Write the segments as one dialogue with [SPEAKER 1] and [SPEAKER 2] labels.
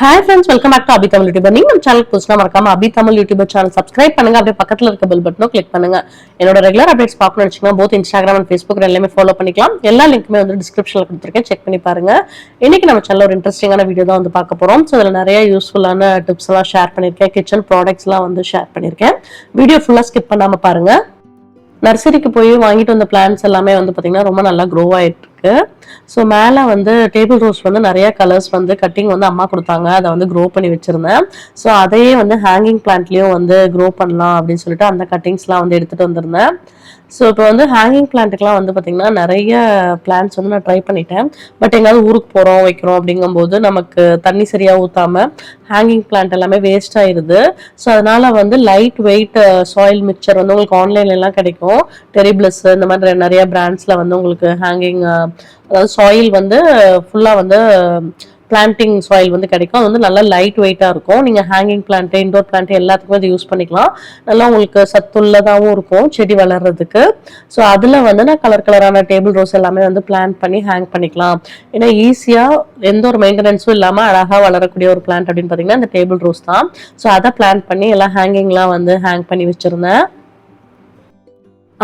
[SPEAKER 1] Hi friends welcome back to Abhi Tamil YouTuber நீங்க நம்ம channel புதுசுனா மறக்காம Abhi Tamil YouTuber channel subscribe பண்ணுங்க. அப்படியே பக்கத்துல இருக்க பெல் பட்டனும் கிளிக் பண்ணுங்க. என்னோட ரெகுலர் அப்டேட்ஸ் பார்க்கணும்னு வச்சுக்கோங்க போத் இன்ஸ்டாகிராம் அண்ட் ஃபேஸ்புக் எல்லாமே ஃபாலோ பண்ணிக்கலாம். எல்லா லிங்க்குமே வந்து டிஸ்கிரிப்ஷன்ல கொடுத்துருக்கேன். செக் பண்ணி பாருங்க. இன்னைக்கு நம்ம சேனல் ஒரு இன்ட்ரெஸ்டிங்கான வீடியோ தான் வந்து பார்க்க போறோம். ஸோ அதில் நிறைய யூஸ்ஃபுல்லான டிப்ஸ் எல்லாம் ஷேர் பண்ணியிருக்கேன். கிச்சன் ப்ராடக்ட்ஸ் எல்லாம் வந்து ஷேர் பண்ணியிருக்கேன். வீடியோ ஃபுல்லா ஸ்கிப் பண்ணாம பாருங்க. நர்சரிக்கு போய் வாங்கிட்டு வந்த பிளான்ஸ் எல்லாமே வந்து பார்த்தீங்கன்னா ரொம்ப நல்லா க்ரோ ஆயிட்டு இருக்கு. ஸோ மேலே வந்து டேபிள் ரோஸ் வந்து நிறைய கலர்ஸ் வந்து கட்டிங் வந்து அம்மா கொடுத்தாங்க. அதை வந்து க்ரோ பண்ணி வச்சிருந்தேன். ஸோ அதையே வந்து ஹேங்கிங் பிளான்ட்லேயும் வந்து க்ரோ பண்ணலாம் அப்படின்னு சொல்லிட்டு அந்த கட்டிங்ஸ்லாம் வந்து எடுத்துட்டு வந்திருந்தேன். ஸோ இப்போ வந்து ஹேங்கிங் பிளான்ட்டுக்கெலாம் வந்து பார்த்திங்கன்னா நிறைய பிளான்ஸ் வந்து நான் ட்ரை பண்ணிட்டேன். பட் எங்கேயாவது ஊருக்கு போகிறோம் வைக்கிறோம் அப்படிங்கும்போது நமக்கு தண்ணி சரியாக ஊற்றாம ஹேங்கிங் பிளான்ட் எல்லாமே வேஸ்ட் ஆயிடுது ஸோ அதனால் வந்து லைட் வெயிட் சாயில் மிக்சர் வந்து உங்களுக்கு ஆன்லைன்லலாம் கிடைக்கும். டெரிப்ளஸ் இந்த மாதிரி நிறைய பிராண்ட்ஸில் வந்து உங்களுக்கு ஹேங்கிங் uh, அதாவது சாயில் வந்து ஃபுல்லாக வந்து பிளான்டிங் சாயில் வந்து கிடைக்கும். அது வந்து நல்லா லைட் வெயிட்டாக இருக்கும். நீங்கள் ஹேங்கிங் பிளான்ட்டு இண்டோர் பிளான்ட் எல்லாத்துக்குமே அதை யூஸ் பண்ணிக்கலாம். நல்லா உங்களுக்கு சத்துள்ளதாகவும் இருக்கும் செடி வளர்றதுக்கு. ஸோ அதில் வந்து நான் கலர் கலரான டேபிள் ரோஸ் எல்லாமே வந்து பிளான் பண்ணி ஹேங் பண்ணிக்கலாம். ஏன்னா ஈஸியாக எந்த ஒரு மெயின்டெனன்ஸும் இல்லாமல் அழகாக வளரக்கூடிய ஒரு பிளான்ட் அப்படின்னு பார்த்தீங்கன்னா இந்த டேபிள் ரோஸ் தான். ஸோ அதை பிளான் பண்ணி எல்லாம் ஹேங்கிங்லாம் வந்து ஹேங் பண்ணி வச்சுருந்தேன்.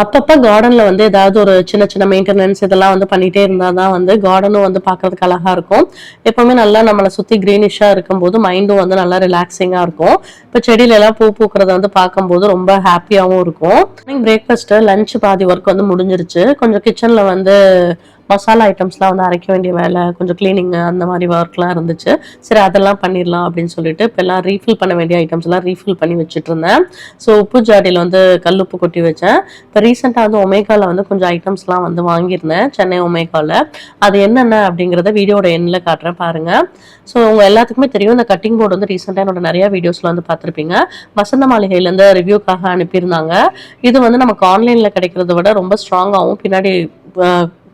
[SPEAKER 1] அப்பப்போ கார்டன்ல வந்து ஏதாவது ஒரு சின்ன சின்ன மெயின்டெனன்ஸ் இதெல்லாம் வந்து பண்ணிட்டே இருந்தால் தான் வந்து கார்டனும் வந்து பார்க்கறதுக்கு அழகா இருக்கும். எப்பவுமே நல்லா நம்மளை சுற்றி க்ரீனிஷாக இருக்கும்போது மைண்டும் வந்து நல்லா ரிலாக்ஸிங்காக இருக்கும். இப்போ செடியில எல்லாம் பூ பூக்கிறத வந்து பார்க்கும்போது ரொம்ப ஹாப்பியாகவும் இருக்கும். பிரேக்ஃபாஸ்ட்டு லஞ்ச் பாதி ஒர்க் வந்து முடிஞ்சிருச்சு. கொஞ்சம் கிச்சனில் வந்து மசாலா ஐட்டம்ஸ்லாம் வந்து அரைக்க வேண்டிய வேலை கொஞ்சம் க்ளீனிங்கு அந்த மாதிரி ஒர்க்லாம் இருந்துச்சு. சரி அதெல்லாம் பண்ணிடலாம் அப்படின்னு சொல்லிட்டு இப்போ எல்லாம் ரீஃபில் பண்ண வேண்டிய ஐட்டம்ஸ் எல்லாம் ரீஃபில் பண்ணி வச்சுட்டு இருந்தேன் ஸோ உப்பு ஜாடியில் வந்து கல்லுப்பு கொட்டி வச்சேன். இப்போ ரீசெண்டாக வந்து ஒமேகாவில் வந்து கொஞ்சம் ஐட்டம்ஸ்லாம் வந்து வாங்கியிருந்தேன் சென்னை ஒமேகாவில் அது என்னென்ன அப்படிங்கிறத வீடியோட எண்ணில் காட்டுறேன் பாருங்க. ஸோ உங்க எல்லாத்துக்குமே தெரியும் இந்த கட்டிங் போர்டு வந்து ரீசெண்டாக என்னோட நிறைய வீடியோஸ்ல வந்து பார்த்துருப்பீங்க. வசந்த மாளிகையிலேருந்து ரிவ்யூக்காக அனுப்பியிருந்தாங்க. இது வந்து நமக்கு ஆன்லைனில் கிடைக்கிறத விட ரொம்ப ஸ்ட்ராங்காகவும் பின்னாடி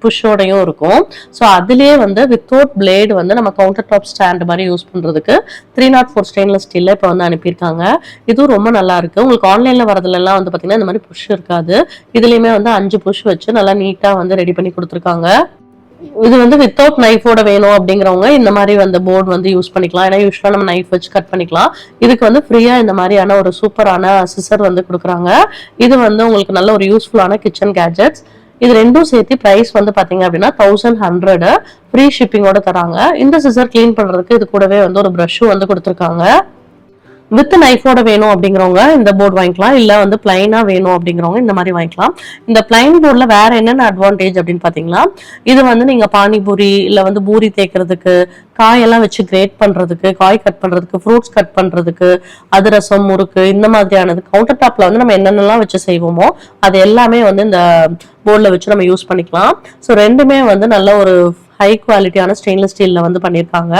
[SPEAKER 1] புஷ்ஷோடையும் இருக்கும். ஸோ அதுலேயே வந்து வித்தவுட் பிளேடு வந்து நம்ம கவுண்டர் டாப் ஸ்டாண்ட் மாதிரி யூஸ் பண்ணுறதுக்கு த்ரீ நாட் ஃபோர் ஸ்டெயின்லெஸ் ஸ்டீலில் இப்போ வந்து அனுப்பியிருக்காங்க. இதுவும் ரொம்ப நல்லா இருக்கு. உங்களுக்கு ஆன்லைனில் வரதுலலாம் வந்து பார்த்தீங்கன்னா இந்த மாதிரி புஷ் இருக்காது. இதுலேயுமே வந்து அஞ்சு புஷ் வச்சு நல்லா நீட்டாக வந்து ரெடி பண்ணி கொடுத்துருக்காங்க. இது வந்து வித்தவுட் நைஃபோட வேணும் அப்படிங்கிறவங்க இந்த மாதிரி வந்து போர்டு வந்து யூஸ் பண்ணிக்கலாம். ஏன்னா யூஸ்வலாக நம்ம நைஃப் வச்சு கட் பண்ணிக்கலாம். இதுக்கு வந்து ஃப்ரீயாக இந்த மாதிரியான ஒரு சூப்பரான சிசர் வந்து கொடுக்குறாங்க. இது வந்து உங்களுக்கு நல்ல ஒரு யூஸ்ஃபுல்லான கிச்சன் கேஜெட்ஸ் இது ரெண்டும் சேர்த்து ப்ரைஸ் வந்து பாத்தீங்க அப்படின்னா தௌசண்ட் ஹண்ட்ரட் ஃப்ரீ ஷிப்பிங்கோட தராங்க. இந்த சிசர் க்ளீன் பண்ணுறதுக்கு இது கூடவே வந்து ஒரு ப்ரஷ்ஷும் வந்து கொடுத்துருக்காங்க. வித் நைஃபோட வேணும் அப்படிங்கிறவங்க இந்த போர்டு வாங்கிக்கலாம். இல்ல வந்து பிளைனா வேணும் அப்படிங்கிறவங்க இந்த மாதிரி வாங்கிக்கலாம். இந்த பிளைன் போர்டில் வேற என்னென்ன அட்வான்டேஜ் அப்படின்னு பாத்தீங்கன்னா இது வந்து நீங்க பானிபூரி இல்ல வந்து பூரி தேய்க்கிறதுக்கு காயெல்லாம் வச்சு கிரேட் பண்றதுக்கு காய் கட் பண்றதுக்கு ஃப்ரூட்ஸ் கட் பண்றதுக்கு அதிரசம் முறுக்கு இந்த மாதிரியானது கவுண்டர் டாப்ல வந்து நம்ம என்னென்னலாம் வச்சு செய்வோமோ அது எல்லாமே வந்து இந்த போர்டில் வச்சு நம்ம யூஸ் பண்ணிக்கலாம். ஸோ ரெண்டுமே வந்து நல்ல ஒரு ஹை குவாலிட்டியான ஸ்டெயின்லெஸ் ஸ்டீலில் வந்து பண்ணியிருக்காங்க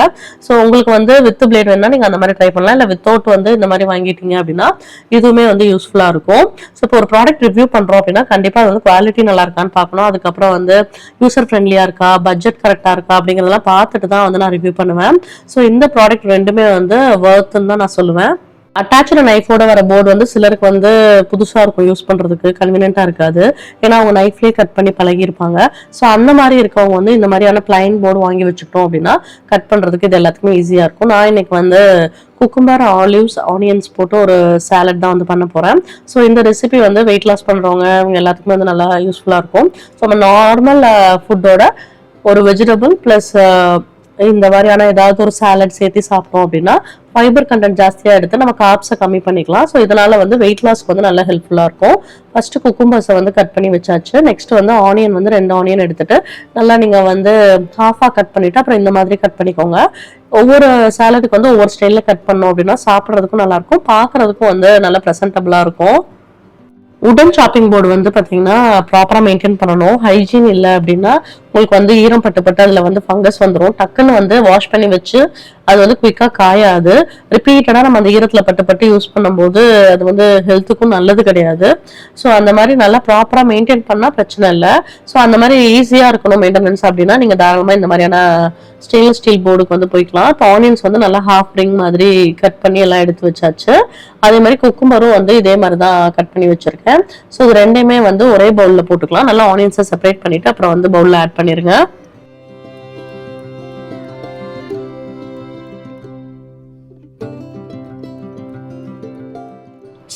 [SPEAKER 1] ஸோ உங்களுக்கு வந்து வித் பிளேட் வேணால் நீங்கள் அந்த மாதிரி ட்ரை பண்ணலாம். இல்லை வித்தவுட் வந்து இந்த மாதிரி வாங்கிட்டீங்க அப்படின்னா இதுவுமே வந்து யூஸ்ஃபுல்லாக இருக்கும். ஸோ இப்போ ஒரு ப்ராடக்ட் ரிவ்யூ பண்ணுறோம் அப்படின்னா கண்டிப்பாக அது வந்து குவாலிட்டி நல்லா இருக்கான்னு பார்க்கணும். அதுக்கப்புறம் வந்து யூசர் ஃப்ரெண்ட்லியாக இருக்கா பட்ஜெட் கரெக்டாக இருக்கா அப்படிங்கிறதெல்லாம் பார்த்துட்டு தான் வந்து நான் ரிவ்யூ பண்ணுவேன். ஸோ இந்த ப்ராடக்ட் ரெண்டுமே வந்து ஒர்த்துன்னு தான் நான் சொல்லுவேன். அட்டாச்சு நைஃபோட வர போர்டு வந்து சிலருக்கு வந்து புதுசாக இருக்கும். யூஸ் பண்ணுறதுக்கு கன்வீனியண்ட்டாக இருக்காது. ஏன்னா அவங்க நைஃப்லேயே கட் பண்ணி பழகியிருப்பாங்க. ஸோ அந்த மாதிரி இருக்கவங்க வந்து இந்த மாதிரியான பிளைன் போர்டு வாங்கி வச்சுக்கிட்டோம் அப்படின்னா கட் பண்ணுறதுக்கு இது எல்லாத்துக்குமே ஈஸியாக இருக்கும். நான் இன்னைக்கு வந்து குக்கும்பர் ஆலிவ்ஸ் ஆனியன்ஸ் போட்டு ஒரு சேலட் தான் வந்து பண்ண போகிறேன் ஸோ இந்த ரெசிபி வந்து வெயிட் லாஸ் பண்ணுறவங்க அவங்க எல்லாத்துக்குமே வந்து நல்லா யூஸ்ஃபுல்லாக இருக்கும். ஸோ நம்ம நார்மல் ஃபுட்டோட ஒரு வெஜிடபிள் ப்ளஸ் இந்த மாதிரியான ஏதாவது ஒரு சாலட் சேர்த்து சாப்பிட்டோம் அப்படின்னா ஃபைபர் கண்டென்ட் ஜாஸ்தியாக எடுத்து நம்ம காப்ஸை கம்மி பண்ணிக்கலாம். ஸோ இதனால் வந்து வெயிட் லாஸ்க்கு வந்து நல்லா ஹெல்ப்ஃபுல்லாக இருக்கும். ஃபஸ்ட்டு குக்கும்பர்ஸை வந்து கட் பண்ணி வச்சாச்சு. நெக்ஸ்ட் வந்து ஆனியன் வந்து ரெண்டு ஆனியன் எடுத்துட்டு நல்லா நீங்கள் வந்து ஹாஃபாக கட் பண்ணிவிட்டு அப்புறம் இந்த மாதிரி கட் பண்ணிக்கோங்க. ஒவ்வொரு சாலடுக்கு வந்து ஒவ்வொரு ஸ்டைலில் கட் பண்ணோம் அப்படின்னா சாப்பிட்றதுக்கும் நல்லாயிருக்கும் பார்க்குறதுக்கும் பார்க்கறதுக்கும் வந்து நல்லா ப்ரெசன்டபுளாக இருக்கும். உடன் ஷாப்பிங் போர்டு வந்து பார்த்தீங்கன்னா ப்ராப்பராக மெயின்டைன் பண்ணணும். ஹைஜீன் இல்லை அப்படின்னா உங்களுக்கு வந்து ஈரம் பட்டு பட்டு அதில் வந்து ஃபங்கஸ் வந்துடும் டக்குன்னு வந்து வாஷ் பண்ணி வச்சு அது வந்து குயிக்காக காயாது. ரிப்பீட்டடாக நம்ம அந்த ஈரத்தில் பட்டு பட்டு யூஸ் பண்ணும்போது அது வந்து ஹெல்த்துக்கும் நல்லது கிடையாது. ஸோ அந்த மாதிரி நல்லா ப்ராப்பராக மெயின்டைன் பண்ணால் பிரச்சனை இல்லை. ஸோ அந்த மாதிரி ஈஸியாக இருக்கணும் மெயின்டெனன்ஸ் அப்படின்னா நீங்கள் தாராளமாக இந்த மாதிரியான ஸ்டெயின்லெஸ் ஸ்டீல் போர்டுக்கு வந்து போய்க்கலாம். இப்போ ஆனியன்ஸ் வந்து நல்லா ஹாஃப் ரிங் மாதிரி கட் பண்ணி எல்லாம் எடுத்து வச்சாச்சு. அதே மாதிரி குக்கும்பரும் வந்து இதே மாதிரி தான் கட் பண்ணி வச்சுருக்கேன். ஸோ இது ரெண்டையுமே வந்து ஒரே பவுலில் போட்டுக்கலாம். நல்லா ஆனியன்ஸை செப்பரேட் பண்ணிவிட்டு அப்புறம் வந்து பவுலில் ஆட் பண்ணிருங்க.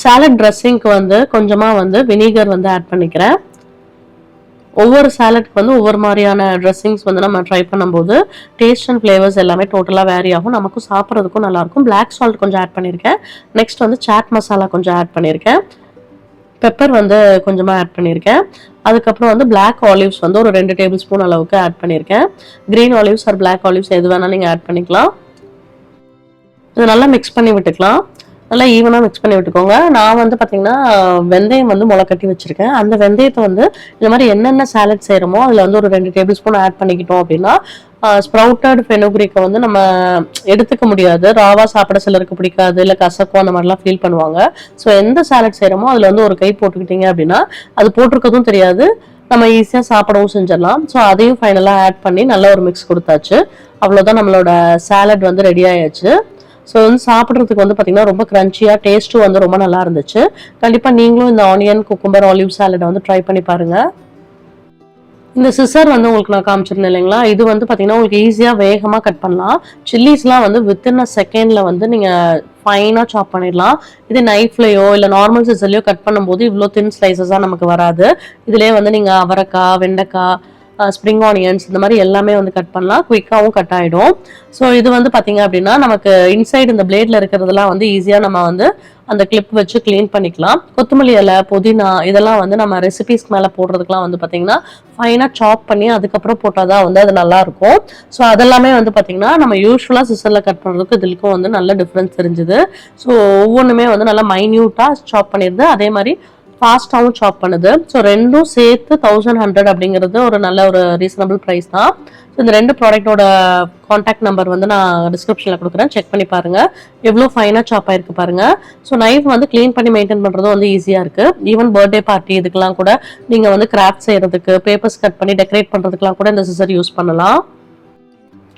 [SPEAKER 1] சாலட் ட்ரெஸ்ஸிங்க்கு வந்து கொஞ்சமாக வந்து வினீகர் வந்து ஆட் பண்ணிக்கிறேன். ஒவ்வொரு சாலட்க்கு வந்து ஒவ்வொரு மாதிரியான ட்ரெஸ்ஸிங்ஸ் வந்து நம்ம ட்ரை பண்ணும்போது டேஸ்ட் அண்ட் ஃப்ளேவர்ஸ் எல்லாமே டோட்டலாக வேரி ஆகும். நமக்கும் சாப்பிட்றதுக்கும் நல்லாயிருக்கும் பிளாக் சால்ட் கொஞ்சம் ஆட் பண்ணியிருக்கேன் நெக்ஸ்ட் வந்து சாட் மசாலா கொஞ்சம் ஆட் பண்ணியிருக்கேன் பெப்பர் வந்து கொஞ்சமாக ஆட் பண்ணியிருக்கேன். அதுக்கப்புறம் வந்து பிளாக் ஆலிவ்ஸ் வந்து ஒரு ரெண்டு டேபிள் ஸ்பூன் அளவுக்கு ஆட் பண்ணியிருக்கேன். Green olives or black olives எது வேணாலும் நீங்கள் ஆட் பண்ணிக்கலாம். இது நல்லா மிக்ஸ் பண்ணி விட்டுக்கலாம். நல்லா ஈவனாக மிக்ஸ் பண்ணி விட்டுக்கோங்க. நான் வந்து பார்த்தீங்கன்னா வெந்தயம் வந்து முளை கட்டி வச்சுருக்கேன். அந்த வெந்தயத்தை வந்து இந்த மாதிரி என்னென்ன சாலட் செய்கிறோமோ அதில் வந்து ஒரு ரெண்டு டேபிள் ஸ்பூன் ஆட் பண்ணிக்கிட்டோம் அப்படின்னா ஸ்ப்ரவுட்டட் ஃபெனோக்ரிக்கை வந்து நம்ம எடுத்துக்க முடியாது. ராவா சாப்பிட சிலருக்கு பிடிக்காது. இல்லை கசக்கும் அந்த மாதிரிலாம் ஃபீல் பண்ணுவாங்க. ஸோ எந்த சாலட் செய்கிறோமோ அதில் வந்து ஒரு கை போட்டுக்கிட்டீங்க அப்படின்னா அது போட்டிருக்கதும் தெரியாது. நம்ம ஈஸியாக சாப்பிடவும் செஞ்சிடலாம். ஸோ அதையும் ஃபைனலாக ஆட் பண்ணி நல்ல ஒரு மிக்ஸ் கொடுத்தாச்சு. அவ்வளோதான் நம்மளோட சாலட் வந்து ரெடி ஆயாச்சு ஸோ வந்து சாப்பிட்றதுக்கு வந்து பார்த்தீங்கன்னா ரொம்ப க்ரன்ச்சியாக டேஸ்ட்டும் வந்து ரொம்ப நல்லா இருந்துச்சு. கண்டிப்பாக நீங்களும் இந்த ஆனியன் குக்கும்பர் ஆலிவ் சாலடை வந்து ட்ரை பண்ணி பாருங்கள் இந்த சிசர் வந்து உங்களுக்கு நான் காமிச்சிருந்தேன் இல்லைங்களா? இது வந்து பார்த்தீங்கன்னா உங்களுக்கு ஈஸியாக வேகமாக கட் பண்ணலாம். சில்லிஸ்லாம் வந்து வித்தின் அ செகண்டில் வந்து நீங்கள் ஃபைனாக சாப் பண்ணிடலாம். இது நைஃப்லையோ இல்லை நார்மல் சிசர்லையோ கட் பண்ணும்போது இவ்வளோ தின் ஸ்லைசஸாக நமக்கு வராது. இதுலேயே வந்து நீங்கள் அவரைக்காய் வெண்டைக்காய் ஸ்ப்ரிங் ஆனியன்ஸ் இந்த மாதிரி எல்லாமே வந்து கட் பண்ணலாம். குயிக்காகவும் கட் ஆகிடும் ஸோ இது வந்து பார்த்தீங்க அப்படின்னா நமக்கு இன்சைடு இந்த பிளேடில் இருக்கிறதெல்லாம் வந்து ஈஸியாக நம்ம வந்து அந்த கிளிப் வச்சு க்ளீன் பண்ணிக்கலாம். கொத்தமல்லி இலை புதினா இதெல்லாம் வந்து நம்ம ரெசிபிஸ்க்கு மேலே போடுறதுக்குலாம் வந்து பார்த்திங்கன்னா ஃபைனாக சாப் பண்ணி அதுக்கப்புறம் போட்டால் தான் வந்து அது நல்லாயிருக்கும். ஸோ அதெல்லாமே வந்து பார்த்திங்கன்னா நம்ம யூஸ்வலாக சிசரில் கட் பண்ணுறதுக்கு இதுக்கும் வந்து நல்ல டிஃப்ரென்ஸ் தெரிஞ்சுது. ஸோ ஒவ்வொன்றுமே வந்து நல்லா மைன்யூட்டாக சாப் பண்ணிடுது அதே மாதிரி ஃபாஸ்ட்டாகவும் ஷாப் பண்ணுது. ஸோ ரெண்டும் சேர்த்து தௌசண்ட் ஹண்ட்ரட் அப்படிங்கிறது ஒரு நல்ல ஒரு ரீசனபிள் ப்ரைஸ் தான். ஸோ இந்த ரெண்டு ப்ராடக்ட்டோட காண்டாக்ட் நம்பர் வந்து நான் டிஸ்கிரிப்ஷனில் கொடுக்குறேன். செக் பண்ணி பாருங்கள் எவ்வளோ ஃபைனாக ஷாப் ஆயிருக்கு பாருங்கள் ஸோ நைஃப் வந்து க்ளீன் பண்ணி மெயின்டைன் பண்ணுறதும் வந்து ஈஸியாக இருக்குது ஈவன் பர்த்டே பார்ட்டி இதுக்கெல்லாம் கூட நீங்கள் வந்து கிராஃப்ட் செய்கிறதுக்கு பேப்பர்ஸ் கட் பண்ணி டெக்கரேட் பண்ணுறதுக்குலாம் கூட இந்த சிசர் யூஸ் பண்ணலாம்.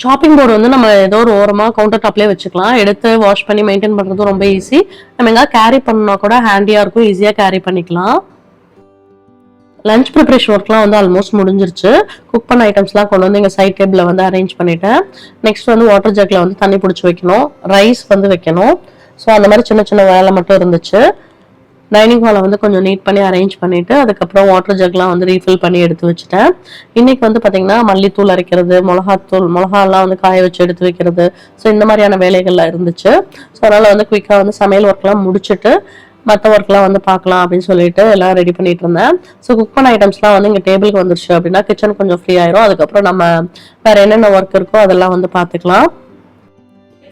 [SPEAKER 1] ஷாப்பிங் போர்டு வந்து நம்ம ஏதோ ஒரு ஓரமாக கவுண்டர் டாப்லேயே வச்சுக்கலாம். எடுத்து வாஷ் பண்ணி மெயின்டைன் பண்ணுறது ரொம்ப ஈஸி நம்ம எங்கே கேரி பண்ணணும்னா கூட ஹேண்டியாக இருக்கும் ஈஸியாக கேரி பண்ணிக்கலாம். லஞ்ச் ப்ரிப்ரேஷன் ஒர்க்லாம் வந்து ஆல்மோஸ்ட் முடிஞ்சிருச்சு. குக் பண்ண ஐட்டம்ஸ்லாம் கொண்டு வந்து எங்கள் சைட் டேபிளில் வந்து அரேஞ்ச் பண்ணிட்டேன். நெக்ஸ்ட் வந்து வாட்டர் ஜக்கில் வந்து தண்ணி பிடிச்சி வைக்கணும். ரைஸ் வந்து வைக்கணும். ஸோ அந்த மாதிரி சின்ன சின்ன வேலை மட்டும் இருந்துச்சு. டைனிங் ஹாலை வந்து கொஞ்சம் நீட் பண்ணி அரேஞ்ச் பண்ணிவிட்டு அதுக்கப்புறம் வாட்டர் ஜக்லாம் வந்து ரீஃபில் பண்ணி எடுத்து வச்சுட்டேன். இன்றைக்கி வந்து பார்த்திங்கன்னா மல்லித்தூள் அரைக்கிறது மிளகாத்தூள் மிளகாலாம் வந்து காய வச்சு எடுத்து வைக்கிறது. ஸோ இந்த மாதிரியான வேலைகள்லாம் இருந்துச்சு. ஸோ அதனால் வந்து குயிக்காக வந்து சமையல் ஒர்க்லாம் முடிச்சுட்டு மற்ற ஒர்க்லாம் வந்து பார்க்கலாம் அப்படின்னு சொல்லிட்டு எல்லாம் ரெடி பண்ணிட்டு இருந்தேன். ஸோ குக் பண்ண ஐட்டம்ஸ்லாம் வந்து இங்கே டேபிளுக்கு வந்துருச்சு அப்படின்னா கிச்சன் கொஞ்சம் ஃப்ரீ ஆயிரும். அதுக்கப்புறம் நம்ம வேற என்னென்ன ஒர்க் இருக்கோ அதெல்லாம் வந்து பார்த்துக்கலாம்.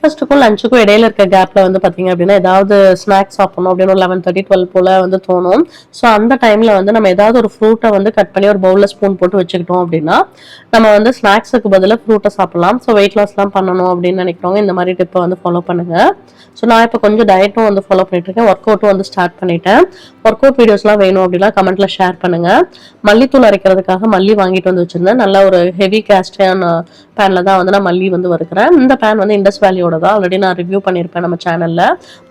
[SPEAKER 1] பிரேக்ஃபாஸ்ட்டுக்கும் லஞ்சுக்கும் இடையில இருக்க கேப்ல வந்து பாத்தீங்க அப்படின்னா ஏதாவது ஸ்நாக்ஸ் சாப்பிடணும் அப்படின்னு ஒரு லெவன் தேர்ட்டி டுவெல் போல வந்து தோணும். ஸோ அந்த டைம்ல வந்து நம்ம ஏதாவது ஒரு ஃப்ரூட்டை வந்து கட் பண்ணி ஒரு பவுல்ல ஸ்பூன் போட்டு வச்சுக்கிட்டோம் அப்படின்னா நம்ம வந்து ஸ்நாக்ஸுக்கு பதிலாக ஃப்ரூட்டை சாப்பிடலாம். ஸோ வெயிட் லாஸ்லாம் பண்ணணும் அப்படின்னு நினைக்கிறவங்க இந்த மாதிரி டிப்பை வந்து ஃபாலோ பண்ணுங்க. ஸோ நான் இப்போ கொஞ்சம் டயட்டும் வந்து ஃபாலோ பண்ணிட்டு இருக்கேன். ஒர்க் அவுட்டும் வந்து ஸ்டார்ட் பண்ணிட்டேன். ஒர்க் அவுட் வீடியோஸ்லாம் வேணும் அப்படின்னா கமெண்ட்ல ஷேர் பண்ணுங்க. மல்லித்தூள் அரைக்கிறதுக்காக மல்லி வாங்கிட்டு வந்து வச்சிருந்தேன். நல்ல ஒரு ஹெவி கேஸ்டான பேனில் தான் வந்து நான் மல்லி வந்து வறுக்கிறேன். இந்த பேன் வந்து இண்டஸ் வேலியோட தான் ஆல்ரெடி நான் ரிவ்யூ பண்ணியிருப்பேன் நம்ம சேனலில்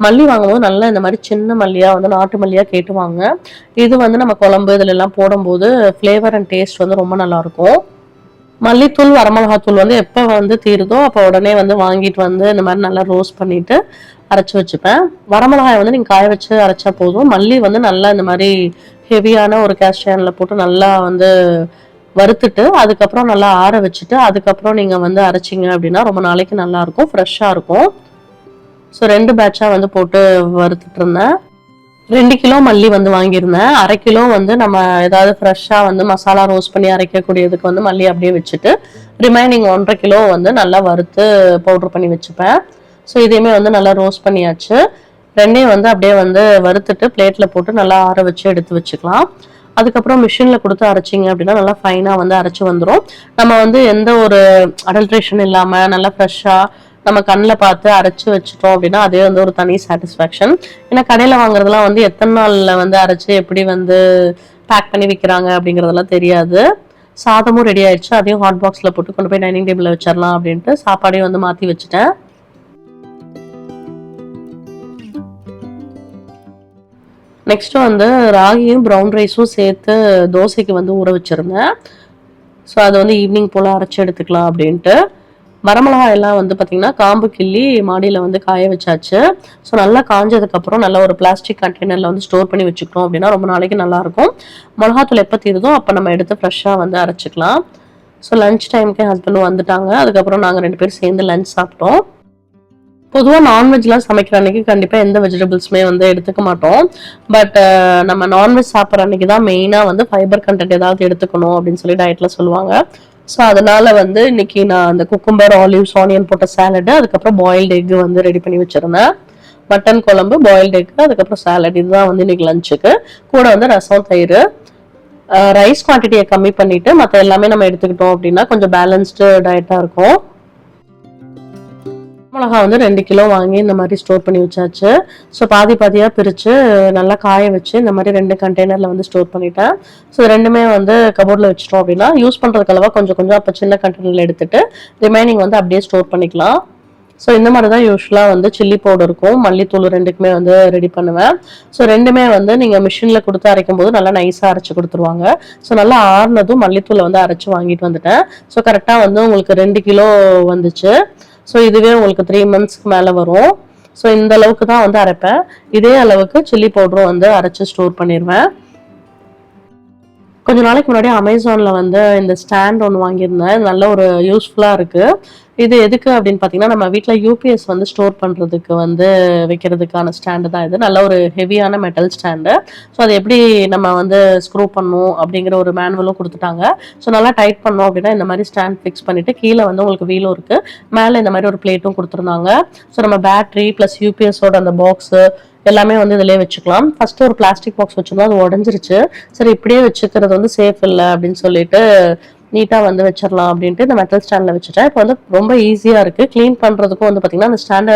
[SPEAKER 1] மல்லி வாங்கும்போது நல்லா இந்த மாதிரி சின்ன மல்லியாக வந்து நாட்டு மல்லியாக கேட்டு வாங்க. இது வந்து நம்ம குழம்பு இதில் எல்லாம் போடும்போது ஃப்ளேவர் அண்ட் டேஸ்ட் வந்து ரொம்ப நல்லாயிருக்கும் மல்லித்தூள் வரமிளகாத்தூள் வந்து எப்போ வந்து தீருதோ அப்போ உடனே வந்து வாங்கிட்டு வந்து இந்த மாதிரி நல்லா ரோஸ்ட் பண்ணிட்டு அரைச்சி வச்சுப்பேன். வரமிளகாய் வந்து நீங்கள் காய வச்சு அரைச்சா போதும். மல்லி வந்து நல்லா இந்த மாதிரி ஹெவியான ஒரு கேஸ்டியானில் போட்டு நல்லா வந்து வறுத்துட்டு அதுக்கப்புறம் நல்லா ஆற வச்சுட்டு அதுக்கப்புறம் நீங்கள் வந்து அரைச்சிங்க அப்படின்னா ரொம்ப நாளைக்கு நல்லா இருக்கும் ஃப்ரெஷ்ஷாக இருக்கும். ஸோ ரெண்டு பேட்சாக வந்து போட்டு வறுத்துட்டு இருந்தேன் ரெண்டு கிலோ மல்லி வந்து வாங்கியிருந்தேன். அரை கிலோ வந்து நம்ம ஏதாவது ஃப்ரெஷ்ஷாக வந்து மசாலா ரோஸ்ட் பண்ணி அரைக்கக்கூடியதுக்கு வந்து மல்லி அப்படியே வச்சுட்டு ரிமைனிங் ஒன்றரை கிலோ வந்து நல்லா வறுத்து பவுட்ரு பண்ணி வச்சுப்பேன். ஸோ இதையுமே வந்து நல்லா ரோஸ்ட் பண்ணியாச்சு. ரெண்டையும் வந்து அப்படியே வந்து வறுத்துட்டு பிளேட்டில் போட்டு நல்லா ஆற வச்சு எடுத்து வச்சுக்கலாம். அதுக்கப்புறம் மிஷினில் கொடுத்து அரைச்சிங்க அப்படின்னா நல்லா ஃபைனாக வந்து அரைச்சி வந்துடும் நம்ம வந்து எந்த ஒரு அடல்ட்ரேஷன் இல்லாமல் நல்லா ஃப்ரெஷ்ஷாக நம்ம கண்ணில் பார்த்து அரைச்சி வச்சுட்டோம் அப்படின்னா அதே வந்து ஒரு தனி சாட்டிஸ்ஃபேக்ஷன் ஏன்னா கடையில் வாங்குறதுலாம் வந்து எத்தனை நாளில் வந்து அரைச்சி எப்படி வந்து பேக் பண்ணி விற்கிறாங்க அப்படிங்கிறதெல்லாம் தெரியாது. சாதமும் ரெடி ஆயிடுச்சு. அதையும் ஹாட் பாக்ஸில் போட்டு கொண்டு போய் டைனிங் டேபிளில் வச்சிடலாம் அப்படின்ட்டு சாப்பாடையும் வந்து மாற்றி வச்சுட்டேன். நெக்ஸ்ட் வந்து ராகியும் ப்ரௌன் ரைஸும் சேர்த்து தோசைக்கு வந்து ஊற வச்சுருந்தேன். ஸோ அதை வந்து ஈவினிங் போல் அரைச்சி எடுத்துக்கலாம் அப்படின்ட்டு. வரமிளகாய் எல்லாம் வந்து பார்த்திங்கன்னா காம்பு கிள்ளி மாடியில் வந்து காய வச்சாச்சு. ஸோ நல்லா காஞ்சதுக்கப்புறம் நல்ல ஒரு பிளாஸ்டிக் கண்டெய்னரில் வந்து ஸ்டோர் பண்ணி வச்சுக்கிட்டோம் அப்படின்னா ரொம்ப நாளைக்கு நல்லாயிருக்கும் மிளகாத்தூள் எப்போ தீருதோ அப்போ நம்ம எடுத்து ஃப்ரெஷ்ஷாக வந்து அரைச்சிக்கலாம். ஸோ லஞ்ச் டைமுக்கு ஹஸ்பண்டும் வந்துட்டாங்க. அதுக்கப்புறம் நாங்கள் ரெண்டு பேரும் சேர்ந்து லஞ்ச் சாப்பிட்டோம். பொதுவாக நான்வெஜ்லாம் சமைக்கிற அன்னைக்கு கண்டிப்பாக எந்த வெஜிடபிள்ஸுமே வந்து எடுத்துக்க மாட்டோம். பட் நம்ம நான்வெஜ் சாப்பிட்ற அன்னைக்கு தான் மெயினாக வந்து ஃபைபர் கண்டென்ட் ஏதாவது எடுத்துக்கணும் அப்படின்னு சொல்லி டயட்டில் சொல்லுவாங்க. ஸோ அதனால் வந்து இன்னைக்கு நான் அந்த குக்கும்பர் ஆலிவ்ஸ் ஆனியன் போட்ட சாலடு அதுக்கப்புறம் பாயில்டு எக் வந்து ரெடி பண்ணி வச்சிருந்தேன். மட்டன் குழம்பு பாயில்டு எக் அதுக்கப்புறம் சாலட் இதுதான் வந்து இன்னைக்கு லஞ்சுக்கு கூட வந்து ரசம் தயிர். ரைஸ் குவான்டிட்டியை கம்மி பண்ணிவிட்டு மற்ற எல்லாமே நம்ம எடுத்துக்கிட்டோம் அப்படின்னா கொஞ்சம் பேலன்ஸ்டு டயட்டாக இருக்கும். மிளகா வந்து ரெண்டு கிலோ வாங்கி இந்த மாதிரி ஸ்டோர் பண்ணி வச்சாச்சு. ஸோ பாதி பாதியாக பிரித்து நல்லா காய வச்சு இந்த மாதிரி ரெண்டு கண்டெய்னரில் வந்து ஸ்டோர் பண்ணிட்டேன். ஸோ ரெண்டுமே வந்து கபோர்டில் வச்சிட்டோம் அப்படின்னா யூஸ் பண்ணுறதுக்கு அளவாக கொஞ்சம் கொஞ்சம் அப்போ சின்ன கண்டெய்னரில் எடுத்துட்டு ரிமைனிங் வந்து அப்படியே ஸ்டோர் பண்ணிக்கலாம். ஸோ இந்த மாதிரி தான் யூஸ்வலாக வந்து சில்லி பவுடர் இருக்கும். மல்லித்தூள் ரெண்டுக்குமே வந்து ரெடி பண்ணுவேன். ஸோ ரெண்டுமே வந்து நீங்கள் மிஷினில் கொடுத்து அரைக்கும் போது நல்லா நைஸாக அரைச்சி கொடுத்துருவாங்க. ஸோ நல்லா ஆறுனதும் மல்லித்தூளை வந்து அரைச்சி வாங்கிட்டு வந்துட்டேன். ஸோ கரெக்டாக வந்து உங்களுக்கு ரெண்டு கிலோ வந்துச்சு. ஸோ இதுவே உங்களுக்கு த்ரீ மந்த்ஸ்க்கு மேலே வரும். ஸோ இந்த அளவுக்கு தான் வந்து அரைப்பேன். இதே அளவுக்கு சில்லி பவுடரும் வந்து அரைச்சி ஸ்டோர் பண்ணிடுவேன் கொஞ்ச நாளைக்கு முன்னாடி அமேசானில் வந்து இந்த ஸ்டாண்ட் ஒன்று வாங்கியிருந்தேன். நல்ல ஒரு யூஸ்ஃபுல்லாக இருக்குது இது எதுக்கு அப்படின்னு பார்த்தீங்கன்னா நம்ம வீட்டில் யூபிஎஸ் வந்து ஸ்டோர் பண்ணுறதுக்கு வந்து வைக்கிறதுக்கான ஸ்டாண்டு தான் இது. நல்ல ஒரு ஹெவியான மெட்டல் ஸ்டாண்டு ஸோ அது எப்படி நம்ம வந்து ஸ்க்ரூ பண்ணணும் அப்படிங்கிற ஒரு மேனுவலும் கொடுத்துட்டாங்க. ஸோ நல்லா டைட் பண்ணோம் அப்படின்னா இந்த மாதிரி ஸ்டாண்ட் ஃபிக்ஸ் பண்ணிவிட்டு கீழே வந்து உங்களுக்கு வீலும் இருக்குது மேலே இந்த மாதிரி ஒரு பிளேட்டும் கொடுத்துருந்தாங்க. ஸோ நம்ம பேட்ரி ப்ளஸ் யூபிஎஸோட அந்த பாக்ஸு எல்லாமே வந்து இதிலே வச்சுக்கலாம். ஃபர்ஸ்ட் ஒரு பிளாஸ்டிக் பாக்ஸ் வச்சிருந்தோம் அது உடஞ்சிருச்சு. சரி இப்படியே வச்சுக்கிறது வந்து சேஃப் இல்லை அப்படின்னு சொல்லிட்டு நீட்டாக வந்து வச்சிடலாம் அப்படின்ட்டு இந்த மெட்டல் ஸ்டாண்டில் வச்சுட்டேன். இப்போ வந்து ரொம்ப ஈஸியாக இருக்குது க்ளீன் பண்ணுறதுக்கும் வந்து பார்த்திங்கன்னா அந்த ஸ்டாண்டை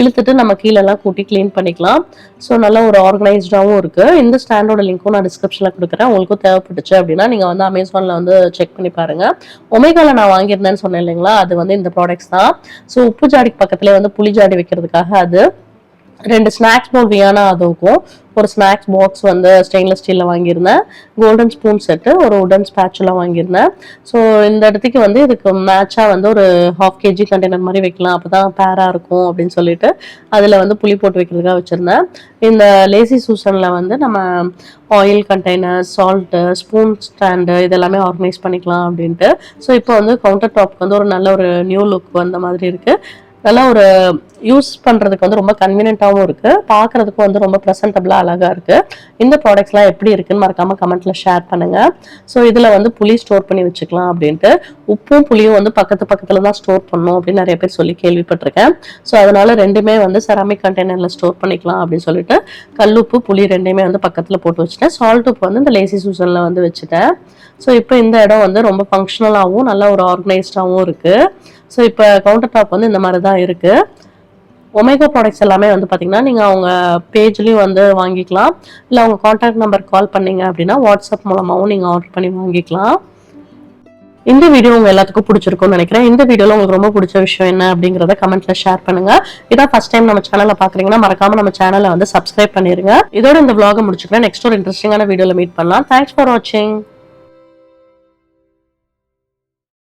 [SPEAKER 1] இழுத்துட்டு நம்ம கீழெல்லாம் கூட்டி க்ளீன் பண்ணிக்கலாம். ஸோ நல்ல ஒரு ஆர்கனைஸ்டாகவும் இருக்குது இந்த ஸ்டாண்டோட லிங்க்கும் நான் டிஸ்கிரிப்ஷனில் கொடுக்குறேன். உங்களுக்கும் தேவைப்பட்டுச்சு அப்படின்னா நீங்கள் வந்து அமேசானில் வந்து செக் பண்ணி பாருங்கள் ஒமேகாவில் நான் வாங்கியிருந்தேன்னு சொன்னேன் இல்லைங்களா? அது வந்து இந்த ப்ராடக்ட்ஸ் தான். ஸோ உப்பு ஜாடிக்கு பக்கத்துலேயே வந்து புளி ஜாடி வைக்கிறதுக்காக அது. ரெண்டு ஸ்நாக்ஸ் பவுல் வியானா அதுவுக்கும் ஒரு ஸ்நாக்ஸ் பாக்ஸ் வந்து ஸ்டெயின்லெஸ் ஸ்டீலில் வாங்கியிருந்தேன். கோல்டன் ஸ்பூன் செட்டு ஒரு உடன் ஸ்பேச்சுலாம் வாங்கியிருந்தேன். ஸோ இந்த இடத்துக்கு வந்து இதுக்கு மேட்சாக வந்து ஒரு ஹாஃப் கேஜி கண்டெய்னர் மாதிரி வைக்கலாம். அப்போ தான் பேராக இருக்கும் அப்படின்னு சொல்லிட்டு அதில் வந்து புளி போட்டு வைக்கிறதுக்காக வச்சுருந்தேன். இந்த லேசி சூசனில் வந்து நம்ம oil container salt spoon stand இதெல்லாமே ஆர்கனைஸ் பண்ணிக்கலாம் அப்படின்ட்டு. ஸோ இப்போ வந்து கவுண்டர் டாப்க்கு வந்து ஒரு நல்ல ஒரு நியூ லுக் வந்த மாதிரி இருக்குது நல்லா ஒரு யூஸ் பண்ணுறதுக்கு வந்து ரொம்ப கன்வீனியன்ட்டாகவும் இருக்குது பார்க்குறதுக்கும் வந்து ரொம்ப ப்ரெசன்டபுளாக அழகாக இருக்குது இந்த ப்ராடக்ட்ஸ்லாம் எப்படி இருக்குன்னு மறக்காமல் கமெண்ட்டில் ஷேர் பண்ணுங்கள் ஸோ இதில் வந்து புளி ஸ்டோர் பண்ணி வச்சுக்கலாம் அப்படின்ட்டு. உப்பும் புளியும் வந்து பக்கத்து பக்கத்தில் தான் ஸ்டோர் பண்ணணும் அப்படின்னு நிறைய பேர் சொல்லி கேள்விப்பட்டிருக்கேன். ஸோ அதனால் ரெண்டுமே வந்து செராமிக் கண்டெய்னரில் ஸ்டோர் பண்ணிக்கலாம் அப்படின்னு சொல்லிட்டு கல்லுப்பு புளி ரெண்டையுமே வந்து பக்கத்தில் போட்டு வச்சுட்டேன். சால்ட் உப்பு வந்து இந்த லேசி சூசனில் வந்து வச்சுட்டேன். ஸோ இப்போ இந்த இடம் வந்து ரொம்ப ஃபங்க்ஷனலாகவும் நல்லா ஒரு ஆர்கனைஸ்டாகவும் இருக்குது ஸோ இப்போ கவுண்டர் டாப் வந்து இந்த மாதிரி தான் இருக்குது ஒமேகா ப்ராடக்ட்ஸ் எல்லாமே வந்து பார்த்தீங்கன்னா நீங்கள் அவங்க பேஜ்லேயும் வந்து வாங்கிக்கலாம். இல்லை அவங்க காண்டாக்ட் நம்பர் கால் பண்ணீங்க அப்படின்னா வாட்ஸ்அப் மூலமாகவும் நீங்கள் ஆர்டர் பண்ணி வாங்கிக்கலாம். இந்த வீடியோ உங்கள் எல்லாத்துக்கும் பிடிச்சிருக்கும்னு நினைக்கிறேன். இந்த வீடியோவில் உங்களுக்கு ரொம்ப பிடிச்ச விஷயம் என்ன அப்படிங்கிறத கமெண்ட்ல ஷேர் பண்ணுங்க. இதான் ஃபர்ஸ்ட் டைம் நம்ம சேனலை பார்க்குறீங்கன்னா மறக்காம நம்ம சேனலை வந்து சப்ஸ்கிரைப் பண்ணிருங்க. இதோட இந்த விளாக முடிச்சுக்கிறேன். நெக்ஸ்ட் ஒரு இன்ட்ரெஸ்டிங்கான வீடியோவில் மீட் பண்ணலாம். தேங்க்ஸ் ஃபார் வாட்சிங்